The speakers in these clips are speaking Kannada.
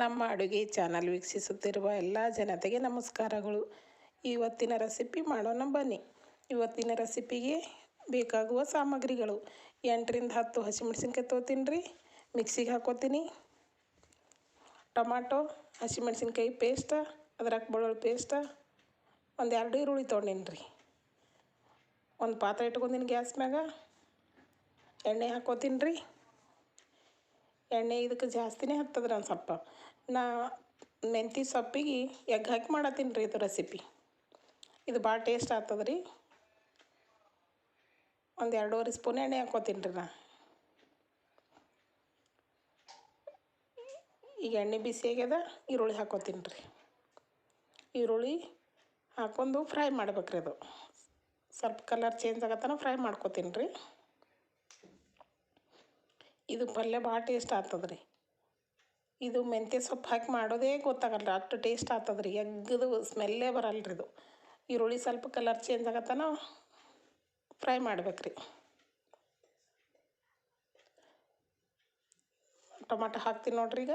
ನಮ್ಮ ಅಡುಗೆ ಚಾನಲ್ ವೀಕ್ಷಿಸುತ್ತಿರುವ ಎಲ್ಲ ಜನತೆಗೆ ನಮಸ್ಕಾರಗಳು. ಇವತ್ತಿನ ರೆಸಿಪಿ ಮಾಡೋಣ ಬನ್ನಿ. ಇವತ್ತಿನ ರೆಸಿಪಿಗೆ ಬೇಕಾಗುವ ಸಾಮಗ್ರಿಗಳು. ಎಂಟರಿಂದ ಹತ್ತು ಹಸಿಮೆಣಸಿನ್ಕಾಯಿ ತೊಗೋತೀನಿ ರೀ. ಮಿಕ್ಸಿಗೆ ಹಾಕೋತೀನಿ. ಟೊಮಾಟೊ, ಹಸಿಮೆಣಸಿನ್ಕಾಯಿ ಪೇಸ್ಟ, ಅದ್ರಾಗ ಬೆಳ್ಳುಳ್ಳಿ ಪೇಸ್ಟ, ಒಂದು ಎರಡು ಈರುಳ್ಳಿ ತೊಗೊಂಡೀನಿ ಒಂದು ಪಾತ್ರೆ ಇಟ್ಕೊಂಡಿನಿ ಗ್ಯಾಸ್ ಮ್ಯಾಗ. ಎಣ್ಣೆ ಹಾಕೋತೀನಿ ರೀ. ಎಣ್ಣೆ ಇದಕ್ಕೆ ಜಾಸ್ತಿನೇ ಹತ್ತದ್ರಿ ಒಂದು ಸ್ವಲ್ಪ ನಾ ಮೆಂತಿ ಸೊಪ್ಪಿಗೆ ಎಗ್ ಹಾಕಿ ಮಾಡತ್ತೀನಿ ರೀ ಇದು ರೆಸಿಪಿ ಇದು ಭಾಳ ಟೇಸ್ಟ್ ಆಗ್ತದೆ ರೀ ಒಂದು ಎರಡೂವರೆ ಸ್ಪೂನ್ ಎಣ್ಣೆ ಹಾಕೋತೀನಿ ರೀ ನಾ. ಈಗ ಎಣ್ಣೆ ಬಿಸಿ ಆಗ್ಯದ, ಈರುಳ್ಳಿ ಹಾಕೋತೀನಿ ರೀ. ಈರುಳ್ಳಿ ಹಾಕೊಂಡು ಫ್ರೈ ಮಾಡ್ಬೇಕ್ರಿ ಅದು. ಸ್ವಲ್ಪ ಕಲರ್ ಚೇಂಜ್ ಆಗತ್ತನ ಫ್ರೈ ಮಾಡ್ಕೋತೀನಿ ರೀ. ಇದು ಪಲ್ಯ ಭಾಳ ಟೇಸ್ಟ್ ಆಗ್ತದೆ ರೀ ಇದು ಮೆಂತ್ಯ ಸೊಪ್ಪು ಹಾಕಿ ಮಾಡೋದೇ ಗೊತ್ತಾಗಲ್ಲ ಅಷ್ಟು ಟೇಸ್ಟ್ ಆಗ್ತದೆ ರೀ ಎಗ್ಗದು ಸ್ಮೆಲ್ಲೇ ಬರಲ್ಲ ರೀ ಇದು. ಈರುಳ್ಳಿ ಸ್ವಲ್ಪ ಕಲರ್ ಚೇಂಜ್ ಆಗತ್ತಾನ ಫ್ರೈ ಮಾಡ್ಬೇಕು ರೀ ಟೊಮಾಟೊ ಹಾಕ್ತೀನಿ ನೋಡ್ರಿ ಈಗ.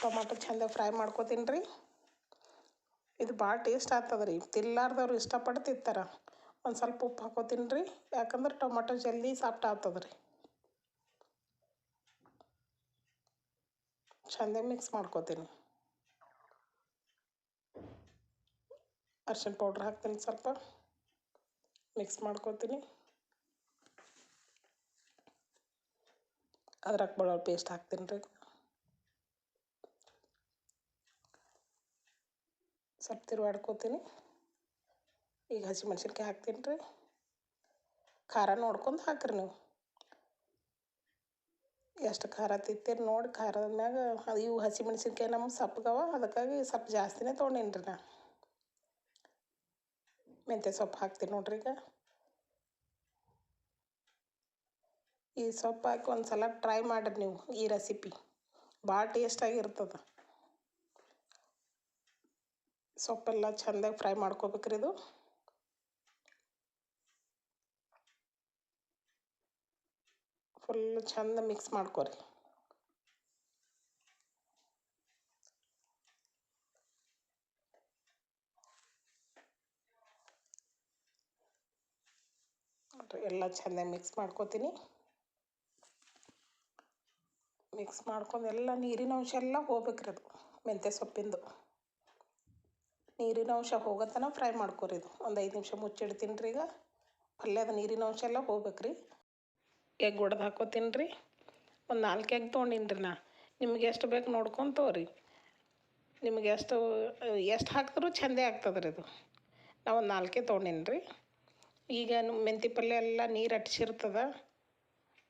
ಟೊಮಾಟೊ ಚೆಂದ ಫ್ರೈ ಮಾಡ್ಕೋತೀನಿ ರೀ ಇದು ಭಾಳ ಟೇಸ್ಟ್ ಆಗ್ತದೆ ರೀ ತಿನ್ಲಾರ್ದವ್ರು ಇಷ್ಟಪಟ್ಟು ತಿಂತಾರೆ ಒಂದು ಸ್ವಲ್ಪ ಉಪ್ಪು ಹಾಕೋತೀನಿ ರೀ ಯಾಕಂದ್ರೆ ಟೊಮೊಟೊ ಜಲ್ದಿ ಸಾಫ್ಟ್ ಆಗ್ತದೆ ರೀ ಚಂದ ಮಿಕ್ಸ್ ಮಾಡ್ಕೋತೀನಿ. ಅರ್ಶಿನ ಪೌಡ್ರ್ ಹಾಕ್ತೀನಿ ಸ್ವಲ್ಪ. ಮಿಕ್ಸ್ ಮಾಡ್ಕೋತೀನಿ. ಅದ್ರಾಗ ಬೆಳ್ಳುಳ್ಳಿ ಪೇಸ್ಟ್ ಹಾಕ್ತೀನಿ ರೀ ಸ್ವಲ್ಪ ತಿರುವಾಡ್ಕೋತೀನಿ ಈಗ ಹಸಿಮೆಣ್ಸಿನ್ಕಾಯಿ ಹಾಕ್ತೀನಿ ರೀ. ಖಾರ ನೋಡ್ಕೊಂಡು ಹಾಕ್ರಿ ನೀವು. ಎಷ್ಟು ಖಾರ ತಿಂತೀರಿ ನೋಡಿ ಖಾರದ ಮ್ಯಾಗ ಇವು ಹಸಿಮೆಣ್ಸಿನ್ಕಾಯಿ ನಮ್ಗೆ ಸಪ್ಪಗವ, ಅದಕ್ಕಾಗಿ ಸ್ವಲ್ಪ ಜಾಸ್ತಿನೇ ತೊಗೊಂಡೇನಿ ರೀ ನಾ. ಮೆಂತ್ಯ ಸೊಪ್ಪು ಹಾಕ್ತೀನಿ ನೋಡ್ರಿ ಈಗ. ಈ ಸೊಪ್ಪು ಹಾಕಿ ಒಂದು ಸಲ ಟ್ರೈ ಮಾಡಿರಿ ನೀವು ಈ ರೆಸಿಪಿ. ಭಾಳ ಟೇಸ್ಟಾಗಿರ್ತದೆ ಸೊಪ್ಪೆಲ್ಲ ಚೆಂದಾಗಿ ಫ್ರೈ ಮಾಡ್ಕೋಬೇಕ್ರಿ ಇದು. ಫುಲ್ ಚೆಂದ ಮಿಕ್ಸ್ ಮಾಡ್ಕೊರಿ. ಎಲ್ಲ ಚೆಂದಾಗಿ ಮಿಕ್ಸ್ ಮಾಡ್ಕೋತೀನಿ. ಮಿಕ್ಸ್ ಮಾಡ್ಕೊಂಡು ಎಲ್ಲ ನೀರಿನ ಅಂಶ ಎಲ್ಲ ಹೋಗ್ಬೇಕ್ರಿ ಅದು, ಮೆಂತ್ಯ ಸೊಪ್ಪಿಂದು. ನೀರಿನ ಅಂಶ ಹೋಗತ್ತನ ಫ್ರೈ ಮಾಡ್ಕೊರಿ ಇದು. ಒಂದು ಐದು ನಿಮಿಷ ಮುಚ್ಚಿಡ್ತೀನಿ ರೀ ಈಗ. ಪಲ್ಯದ ನೀರಿನ ಅಂಶ ಎಲ್ಲ ಹೋಗ್ಬೇಕ್ರಿ. ಎಗ್ ಒಡೆದು ಹಾಕೋತೀನಿ ರೀ. ಒಂದು ನಾಲ್ಕು ಎಗ್ ತೊಗೊಂಡಿನಿ ರೀ ನಾ. ನಿಮ್ಗೆ ಎಷ್ಟು ಬೇಕು ನೋಡ್ಕೊಂಡು ತೊಗೊರಿ. ನಿಮಗೆ ಎಷ್ಟು ಎಷ್ಟು ಹಾಕಿದ್ರೂ ಚೆಂದೇ ಆಗ್ತದೆ ರೀ ಇದು. ನಾವು ಒಂದು ನಾಲ್ಕೇ ತೊಗೊಂಡಿನಿ ರೀ. ಈಗ ಮೆಂತಿ ಪಲ್ಯ ಎಲ್ಲ ನೀರು ಅಟ್ಸಿರ್ತದೆ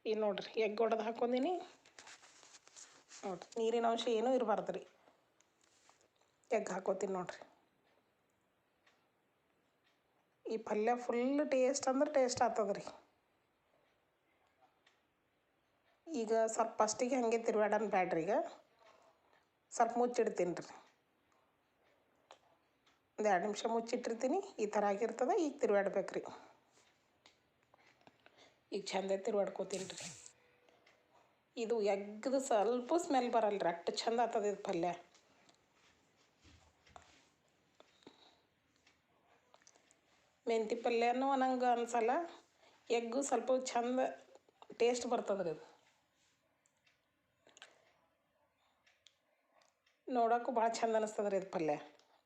ಈಗ ನೋಡಿರಿ, ಎಗ್ ಒಡೆದು ಹಾಕೊಂಡಿನಿ. ನೋಡಿರಿ, ನೀರಿನ ಅಂಶ ಏನೂ ಇರಬಾರ್ದು ರೀ. ಎಗ್ ಹಾಕೋತೀನಿ ನೋಡಿರಿ. ಈ ಪಲ್ಯ ಫುಲ್ ಟೇಸ್ಟ್ ಅಂದ್ರೆ ಟೇಸ್ಟ್ ಆಗ್ತದೆ ರೀ ಈಗ ಸ್ವಲ್ಪ ಫಸ್ಟಿಗೆ ಹಾಗೆ ತಿರುವಾಡೋಣ ಬ್ಯಾಡ್ರಿ ಈಗ. ಸ್ವಲ್ಪ ಮುಚ್ಚಿಡ್ತೀನಿ ರೀ. ಒಂದು ಎರಡು ನಿಮಿಷ ಮುಚ್ಚಿಟ್ಟಿರ್ತೀನಿ, ಈ ಥರ ಆಗಿರ್ತದೆ, ಈಗ ತಿರುವಾಡ್ಬೇಕು ರೀ ಈಗ ಚಂದ ತಿರುವಾಡ್ಕೋತೀನಿ ರೀ. ಇದು ಎಗ್ದು ಸ್ವಲ್ಪ ಸ್ಮೆಲ್ ಬರಲ್ಲ ರೀ ಅಷ್ಟು ಚಂದ ಆಗ್ತದೆ ಇದು ಪಲ್ಯ. ಮೆಂತಿ ಪಲ್ಯನೂ ನಂಗೆ ಅನ್ಸಲ್ಲ, ಎಗ್ಗು ಸ್ವಲ್ಪ ಚಂದ ಟೇಸ್ಟ್ ಬರ್ತದೆ ರೀ ಇದು ನೋಡೋಕ್ಕೂ ಭಾಳ ಚಂದ ಅನಿಸ್ತದೆ ರೀ ಇದು ಪಲ್ಯ.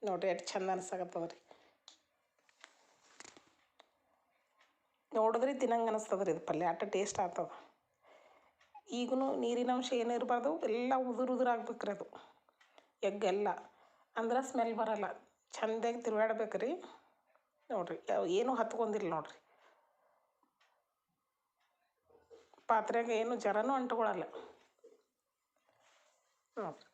ನೋಡಿರಿ ಎಷ್ಟು ಚಂದ ಅನ್ಸಾಕತ್ತದ ರೀ ನೋಡಿದ್ರಿ ತಿನ್ನಂಗೆ ಅನಿಸ್ತದೆ ರೀ ಇದು ಪಲ್ಯ ಅಷ್ಟು ಟೇಸ್ಟ್ ಆಗ್ತದ. ಈಗೂ ನೀರಿನ ಅಂಶ ಏನೂ ಇರಬಾರ್ದು, ಎಲ್ಲ ಉದುರು ಉದುರು ಆಗ್ಬೇಕು ರೀ ಅದು ಅಂದ್ರೆ ಸ್ಮೆಲ್ ಬರಲ್ಲ. ಚಂದಾಗಿ ತಿರುಗಾಡ್ಬೇಕು ರೀ ನೋಡಿರಿ ಏನೂ ಹತ್ಕೊಂಡಿಲ್ಲ ನೋಡಿರಿ. ಪಾತ್ರೆಗೆ ಏನು ಜರನೂ ಅಂಟ್ಕೊಳ್ಳಲ್ಲ ನೋಡಿರಿ.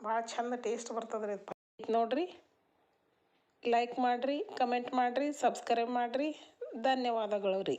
ಭಾಳ ಚಂದ ಟೇಸ್ಟ್ ಬರ್ತದ್ರಿ ನೋಡಿರಿ ಲೈಕ್ ಮಾಡಿರಿ ಕಮೆಂಟ್ ಮಾಡಿರಿ ಸಬ್ಸ್ಕ್ರೈಬ್ ಮಾಡಿರಿ. ಧನ್ಯವಾದಗಳು ರೀ.